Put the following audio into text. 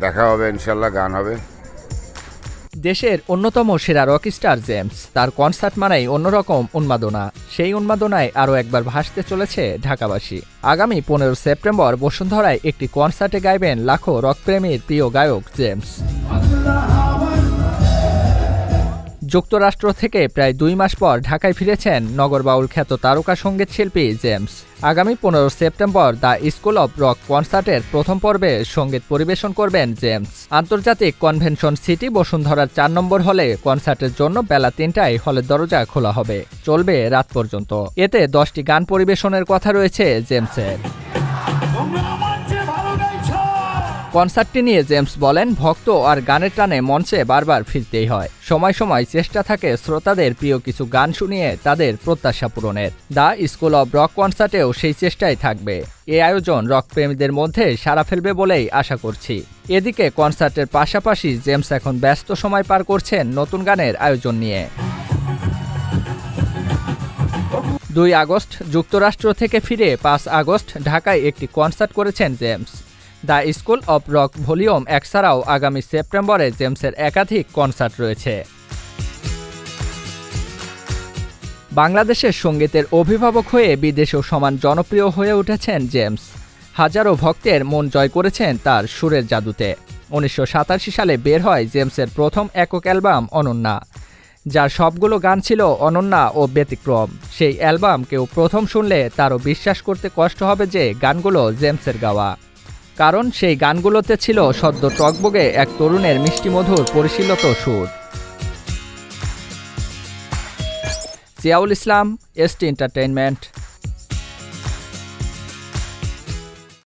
দেখা হবে, ইনশাল্লাহ, গান হবে। দেশের অন্যতম সেরা রকস্টার জেমস, তার কনসার্ট মানেই অন্যরকম উন্মাদনা। সেই উন্মাদনায় আরও একবার ভাসতে চলেছে ঢাকাবাসী। আগামী পনেরো সেপ্টেম্বর বসুন্ধরায় একটি কনসার্টে গাইবেন লাখো রকপ্রেমীর প্রিয় গায়ক জেমস। যুক্তরাষ্ট্র থেকে প্রায় দুই মাস পর ঢাকায় ফিরেছেন নগর বাউল খ্যাত তারকা সংগীত শিল্পী জেমস। আগামী পনেরো September the school of rock কনসার্টের প্রথম পর্বে সংগীত পরিবেশন করবেন জেমস। আন্তর্জাতিক কনভেনশন সিটি বসুন্ধরার চার নম্বর হলে কনসার্টের জন্য বেলা তিনটায় হলের দরজা খোলা হবে। চলবে রাত পর্যন্ত। এতে দশটি গান পরিবেশনের কথা রয়েছে জেমসের। কনসার্টটি নিয়ে জেমস বলেন, ভক্ত আর গানের টানে মঞ্চে বারবার ফিরতেই হয়। সময় সময় চেষ্টা থাকে শ্রোতাদের প্রিয় কিছু গান শুনিয়ে তাদের প্রত্যাশা পূরণের। দ্য স্কুল অব রক কনসার্টেও সেই চেষ্টাই থাকবে। এই আয়োজন রক প্রেমীদের মধ্যে সাড়া ফেলবে বলেই আশা করছি। এদিকে কনসার্টের পাশাপাশি জেমস এখন ব্যস্ত সময় পার করছেন নতুন গানের আয়োজন নিয়ে। দুই আগস্ট যুক্তরাষ্ট্র থেকে ফিরে পাঁচ আগস্ট ঢাকায় একটি কনসার্ট করেছেন James. The school of rock volume এক ছাড়াও আগামী সেপ্টেম্বরে জেমসের একাধিক কনসার্ট রয়েছে। বাংলাদেশের সঙ্গীতের অভিভাবক হয়ে বিদেশেও সমান জনপ্রিয় হয়ে উঠেছেন জেমস। হাজারো ভক্তের মন জয় করেছেন তার সুরের জাদুতে। উনিশশো সাতাশি সালে বের হয় জেমসের প্রথম একক অ্যালবাম অনন্যা। যার সবগুলো গান ছিল অনন্যা ও ব্যতিক্রম। সেই অ্যালবাম কেউ প্রথম শুনলে তারও বিশ্বাস করতে কষ্ট হবে যে গানগুলো জেমসের গাওয়া। কারণ সেই গানগুলোতে ছিল সদ্য টকবগে এক তরুণের মিষ্টিমধুর পরিশীলত সুর। Ziaul Islam ST entertainment.